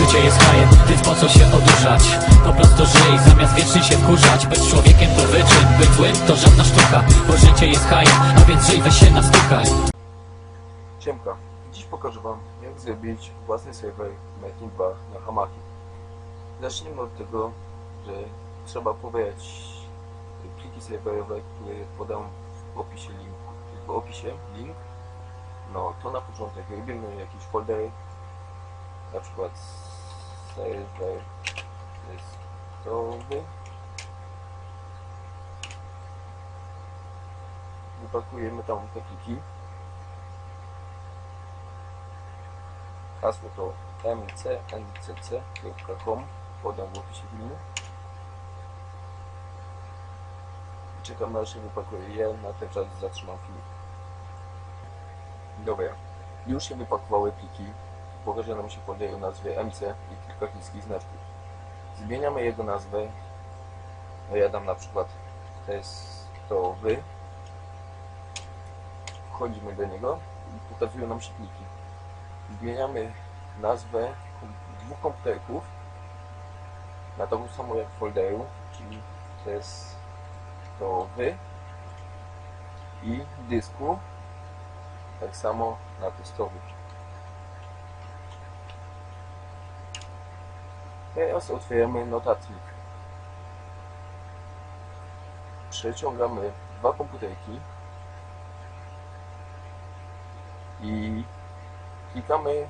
Życie jest hajem, więc po co się odurzać? Po prostu żyj, zamiast wiecznie się wkurzać Być człowiekiem to wyczyn, być złym to żadna sztuka Bo życie jest hajem, a więc żyj, weź się nastukaj Siemka, dziś pokażę Wam jak zrobić własny serwer Metin 2 na Hamaki. Zacznijmy od tego, że trzeba pobierać pliki serwerowe, które podam w opisie linku. W opisie link. No to na początek robimy jakieś foldery, na przykład testowy. Wypakujemy tam te pliki. Hasło to mcncc.com podam w opisie filmu. Czekam aż się wypakuje. Ja na ten czas zatrzymam film. Dobra, już się wypakowały pliki. Pokaże nam się folder o nazwie MC i kilka chińskich znaczków. Zmieniamy jego nazwę. No ja dam na przykład testowy. Wchodzimy do niego i pokazują nam się pliki zmieniamy nazwę dwóch komputerków na taką samą jak w folderu, czyli to jest to wy i dysku tak samo na testowy. Teraz otwieramy notatnik. Przeciągamy dwa komputerki i klikamy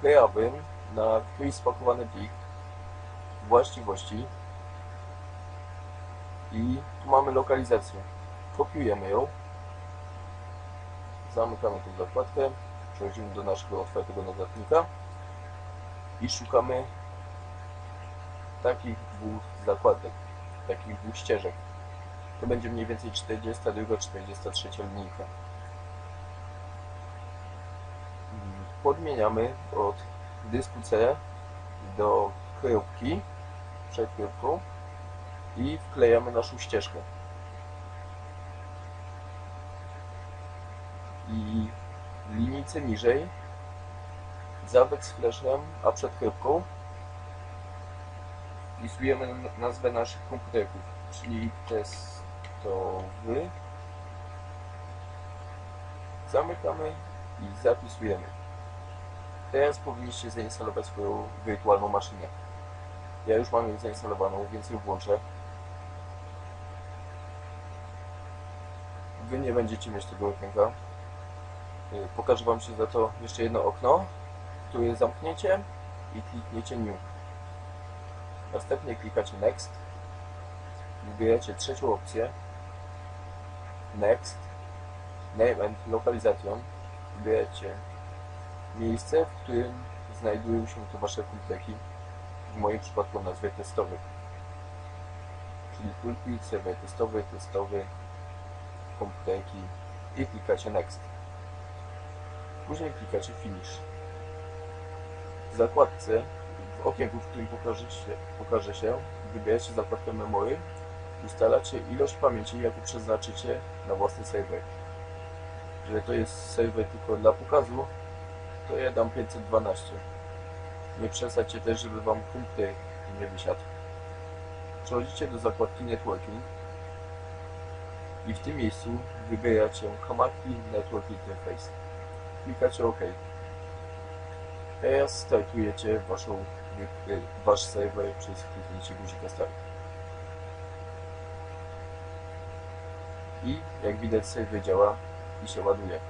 prawym na któryś spakowany plik właściwości i tu mamy lokalizację. Kopiujemy ją, zamykamy tą zakładkę, przechodzimy do naszego otwartego notatnika i szukamy takich dwóch zakładek, takich dwóch ścieżek. To będzie mniej więcej 42-43 linijka. podmieniamy od dysku C do kryjówki przed kryjówką i wklejamy naszą ścieżkę. I linijce niżej za backsplashem, a przed kryjówką wpisujemy nazwę naszych komputerków, czyli testowy. Zamykamy i zapisujemy. Teraz powinniście zainstalować swoją wirtualną maszynę. Ja już mam ją zainstalowaną, więc ją włączę. Wy nie będziecie mieć tego okienka. Y, Pokażę Wam się za to jeszcze jedno okno, które zamkniecie i klikniecie New. Następnie klikacie Next. Wybieracie trzecią opcję. Next. Name and Localization. Wybieracie miejsce, w którym znajdują się te Wasze kompleki. W moim przypadku nazwę testowy. Czyli pulpit, serwer testowy, testowy, kompleki i klikacie Next. Później klikacie Finish. W zakładce, w okienku, w którym pokaże się, pokaże się wybieracie zakładkę Memory ustalacie ilość pamięci, jaką przeznaczycie na własny serwer. Że to jest serwer tylko dla pokazu, to ja dam 512. Nie przesadźcie też, żeby wam komputer nie wysiadł. Przechodzicie do zakładki Networking i w tym miejscu wybieracie Hamaki Network Interface. Klikacie OK. Teraz startujecie waszą, wy- wasz serwer przez kliknięcie guzika Start. I jak widać serwer działa i się ładuje.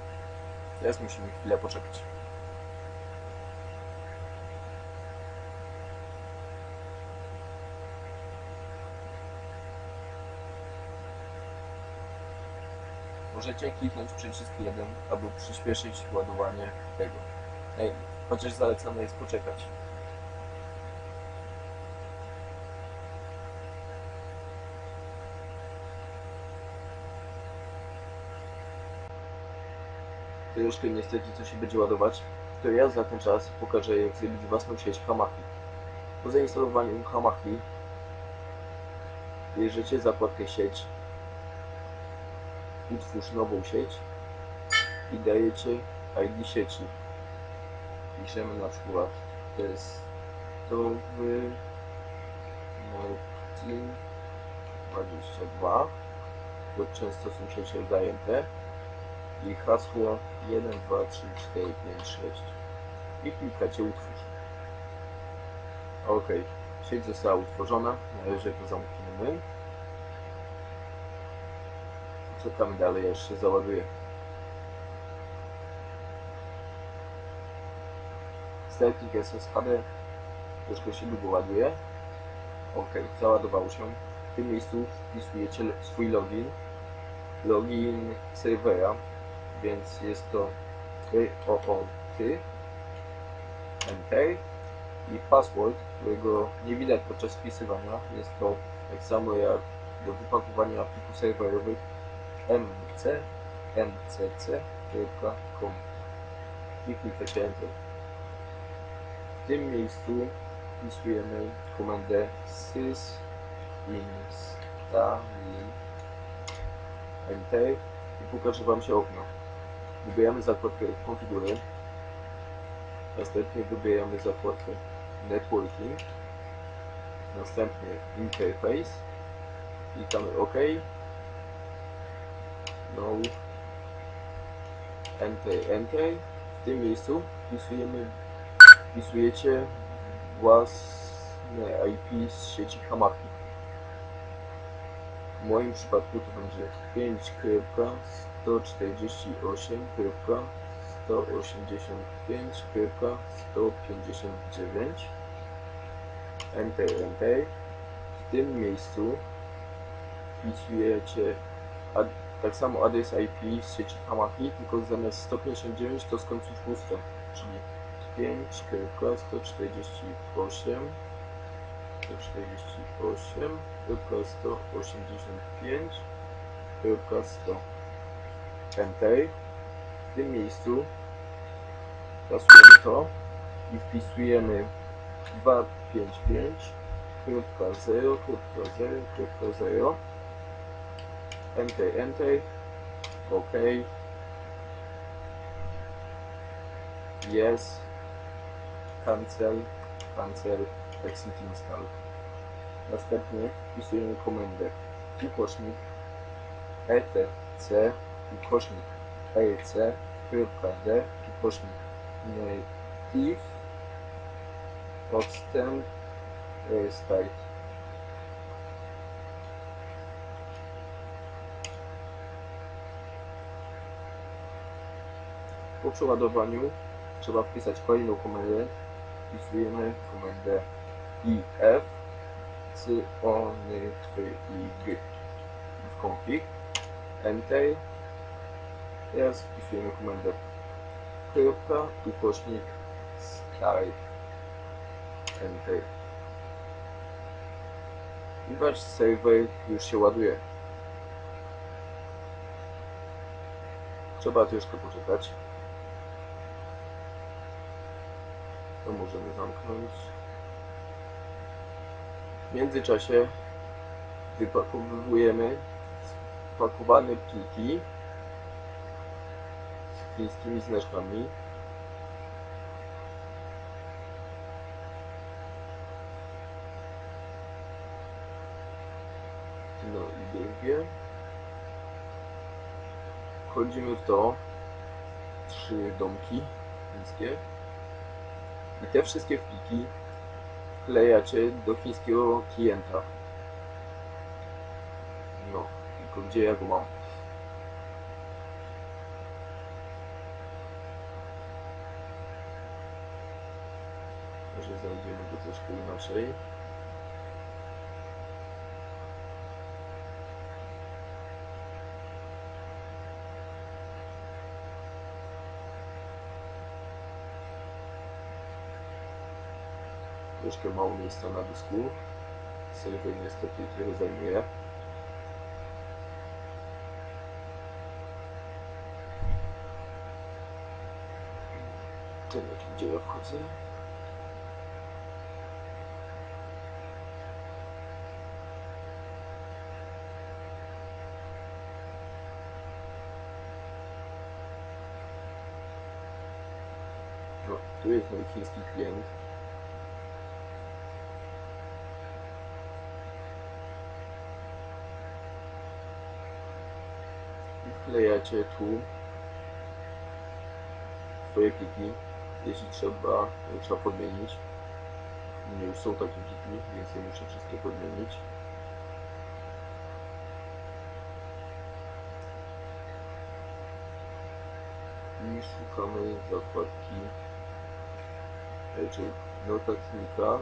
Teraz musimy chwilę poczekać. Możecie kliknąć przycisk 1, aby przyspieszyć ładowanie tego. Chociaż zalecane jest poczekać. Troszkę niestety co się będzie ładować, to ja za ten czas pokażę jak zrobić własną sieć Hamaki. Po zainstalowaniu Hamaki bierzecie zakładkę sieć utwórz nową sieć i dajecie ID sieci. Piszemy na przykład testowy Martin 22 bo często są przecież zajęte i hasło 1, 2, 3, 4, 5, 6 i klikacie utwórz ok, sieć została utworzona. Należy to zamkniemy. Czekamy dalej się załaduje Sterling SSHD troszkę się długo ładuje ok, załadował się. W tym miejscu wpisujecie swój login. Login serwera więc jest to ty enter i password, którego nie widać podczas wpisywania. Jest to tak samo jak do wypakowania plików serwerowych mc mcc.com i klikacie enter. W tym miejscu wpisujemy komendę sys install enter i pokaże Wam się okno. Wybieramy zakładkę konfigury, następnie wybieramy zakładkę networking, następnie interface, klikamy OK, no, enter, enter. W tym miejscu wpisujemy, wpisujecie własne IP z sieci Hamaki. W moim przypadku to będzie 5.185.189 Enter, Enter. W tym miejscu wpisujecie ad, tak samo adres IP z sieci Hamaki, tylko zamiast 159 to z końców pusto, czyli 5.148 148 tylko 185 tylko 100 Enter w tym miejscu pasujemy to i wpisujemy 255.0.0.0 Enter, Enter OK. Yes Cancel Cancel Exit Install. Następnie wpisujemy komendę. Ukośnik etc ukośnik ec.d ukośnik native odstęp restart po przeładowaniu trzeba wpisać kolejną komendę. Wpisujemy komendę if cyony i w config enter teraz wpisujemy komendę kropka ukośnik start enter i wasz serwer już się ładuje. Trzeba troszkę poczekać. To możemy zamknąć. W międzyczasie wypakowujemy spakowane pliki z chińskimi znaczkami. No i drugie. Wchodzimy w to trzy domki chińskie i te wszystkie pliki wklejacie do chińskiego klienta. No, tylko gdzie ja go mam? Może znajdziemy go troszkę inaczej. Troszkę mało miejsca na dysku. Serwer niestety trochę zajmuje. Tyle, gdzie ja wchodzę. tu jest mój chiński klient. I Wklejacie tu swoje pliki, jeśli trzeba, trzeba podmienić. Nie już są takie pliki, więc je muszę wszystkie podmienić. i szukamy zakładki czyli notatnika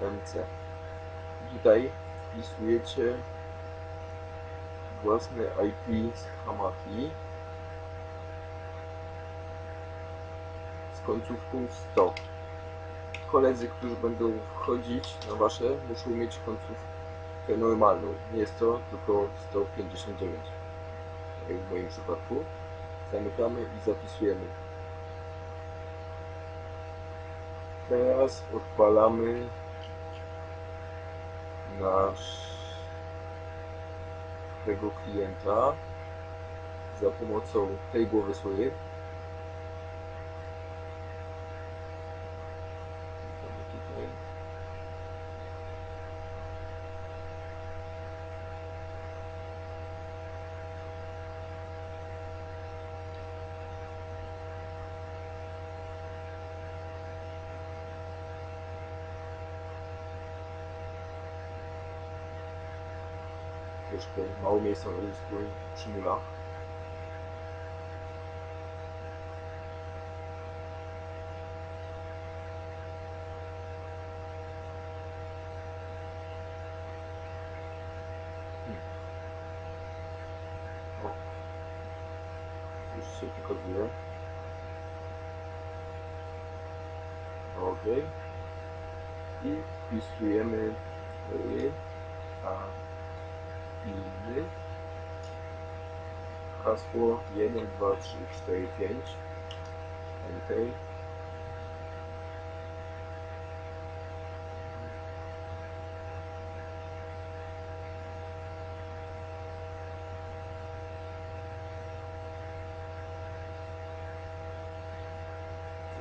MC. Tutaj wpisujecie własne IP z Hamaki z końcówką 100. Koledzy, którzy będą wchodzić na wasze, muszą mieć końcówkę normalną. Nie jest to tylko 159. Tak jak w moim przypadku. Zamykamy i zapisujemy. Teraz odpalamy nasz tego klienta za pomocą tej głowy swojej. Klikamy tutaj. Troszkę mało miejsca na dysku i przymula. O. Już się pokazuje. Ok. I wpisujemy y, a inny. Hasło 1, 2, 3, 4, 5. Enter.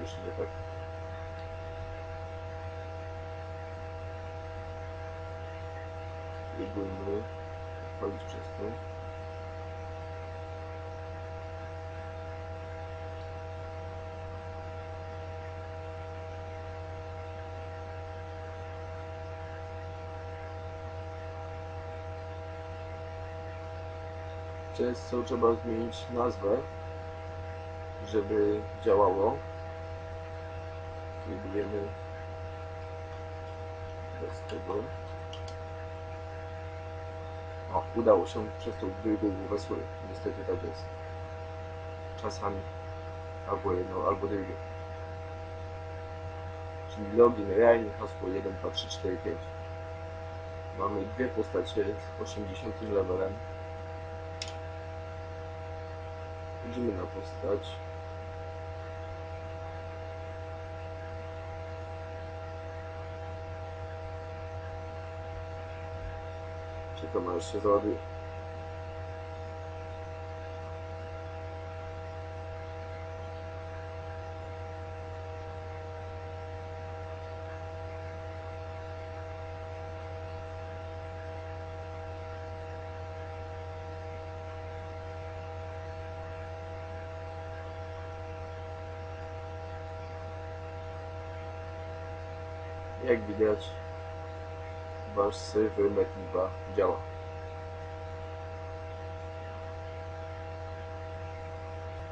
Już nie tak. Wchodzić przez to. Często trzeba zmienić nazwę, żeby działało. Spróbujemy bez tego. Udało się przez tą drugą głowę sły. Niestety tak jest. Czasami. Albo jedno, albo drugie. Czyli login, realnie hasło 1, 2, 3, 4, 5. Mamy dwie postacie z 80 levelem. Idziemy na postać. Czekam aż się załaduje. Jak widać, wasz serwer Metin 2 działa.